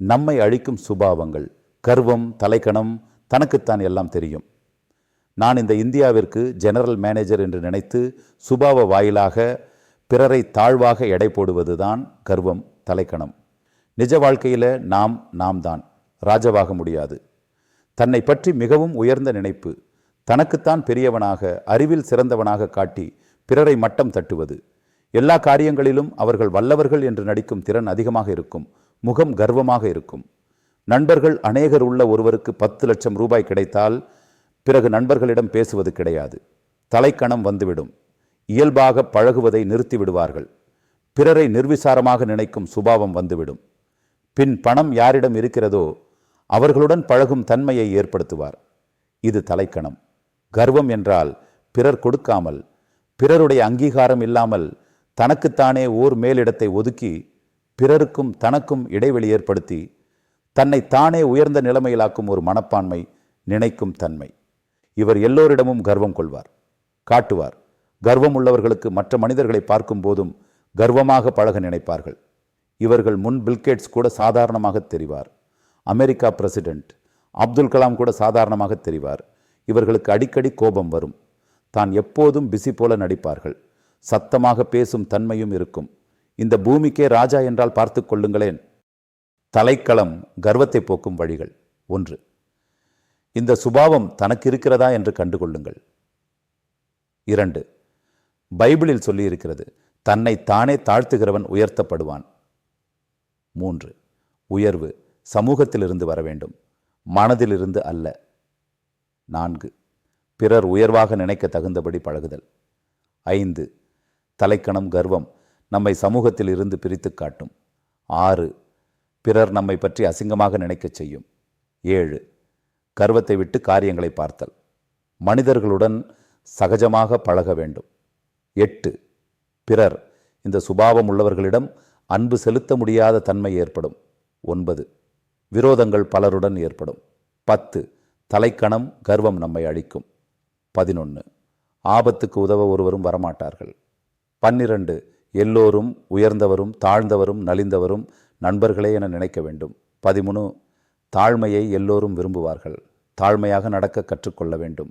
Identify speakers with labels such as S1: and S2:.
S1: நம்மை அழிக்கும் சுபாவங்கள் கர்வம் தலைக்கணம் தனக்குத்தான் எல்லாம் தெரியும். நான் இந்த இந்தியாவிற்கு ஜெனரல் மேனேஜர் என்று நினைத்து சுபாவ வாயிலாக பிறரை தாழ்வாக எடை போடுவதுதான் கர்வம் தலைக்கணம். நிஜ வாழ்க்கையில் நாம் நாம் தான் ராஜாவாக முடியாது. தன்னை பற்றி மிகவும் உயர்ந்த நினைப்பு தனக்குத்தான் பெரியவனாக அறிவில் சிறந்தவனாக காட்டி பிறரை மட்டம் தட்டுவது. எல்லா காரியங்களிலும் அவர்கள் வல்லவர்கள் என்று நடிக்கும் திறன் அதிகமாக இருக்கும். முகம் கர்வமாக இருக்கும். நண்பர்கள் அநேகர் உள்ள ஒருவருக்கு பத்து லட்சம் ரூபாய் கிடைத்தால் பிறகு நண்பர்களிடம் பேசுவது கிடையாது. தலைக்கணம் வந்துவிடும். இயல்பாக பழகுவதை நிறுத்திவிடுவார்கள் பிறரை நிர்விசாரமாக நினைக்கும் சுபாவம் வந்துவிடும். பின் பணம் யாரிடம் இருக்கிறதோ அவர்களுடன் பழகும் தன்மையை ஏற்படுத்துவார். இது தலைக்கணம். கர்வம் என்றால் பிறர் கொடுக்காமல் பிறருடைய அங்கீகாரம் இல்லாமல் தனக்குத்தானே ஓர் மேலிடத்தை ஒதுக்கி பிறருக்கும் தனக்கும் இடைவெளி ஏற்படுத்தி தன்னை தானே உயர்ந்த நிலைமையிலாக்கும் ஒரு மனப்பான்மை நினைக்கும் தன்மை. இவர் எல்லோரிடமும் கர்வம் கொள்வார் காட்டுவார். கர்வம் உள்ளவர்களுக்கு மற்ற மனிதர்களை பார்க்கும் போதும் கர்வமாக பழக நினைப்பார்கள். இவர்கள் முன் பில்கேட்ஸ் கூட சாதாரணமாக தெரிவார். அமெரிக்கா பிரசிடென்ட் அப்துல் கலாம் கூட சாதாரணமாக தெரிவார். இவர்களுக்கு அடிக்கடி கோபம் வரும். தான் எப்போதும் பிசி போல நடிப்பார்கள். சத்தமாக பேசும் தன்மையும் இருக்கும். இந்த பூமிக்கே ராஜா என்றால் பார்த்து கொள்ளுங்களேன். தலைக்களம் கர்வத்தை போக்கும் வழிகள். ஒன்று இந்த சுபாவம் தனக்கு இருக்கிறதா என்று கண்டுகொள்ளுங்கள். இரண்டு பைபிளில் சொல்லியிருக்கிறது தன்னை தானே தாழ்த்துகிறவன் உயர்த்தப்படுவான். மூன்று உயர்வு சமூகத்திலிருந்து வர வேண்டும் மனதிலிருந்து அல்ல. நான்கு பிறர் உயர்வாக நினைக்க தகுந்தபடி பழகுதல். ஐந்து தலைக்கணம் கர்வம் நம்மை சமூகத்தில் இருந்து பிரித்து காட்டும். ஆறு பிறர் நம்மை பற்றி அசிங்கமாக நினைக்கச் செய்யும். ஏழு கர்வத்தை விட்டு காரியங்களை பார்த்தல். மனிதர்களுடன் சகஜமாக பழக வேண்டும். எட்டு பிறர் இந்த சுபாவம் உள்ளவர்களிடம் அன்பு செலுத்த முடியாத தன்மை ஏற்படும். ஒன்பது விரோதங்கள் பலருடன் ஏற்படும். பத்து தலைக்கணம் கர்வம் நம்மை அழிக்கும். பதினொன்று ஆபத்துக்கு உதவ ஒருவரும் வரமாட்டார்கள். பன்னிரண்டு எல்லோரும் உயர்ந்தவரும் தாழ்ந்தவரும் நலிந்தவரும் நண்பர்களே என நினைக்க வேண்டும். பதிமூணு தாழ்மையை எல்லோரும் விரும்புவார்கள். தாழ்மையாக நடக்க கற்றுக்கொள்ள வேண்டும்.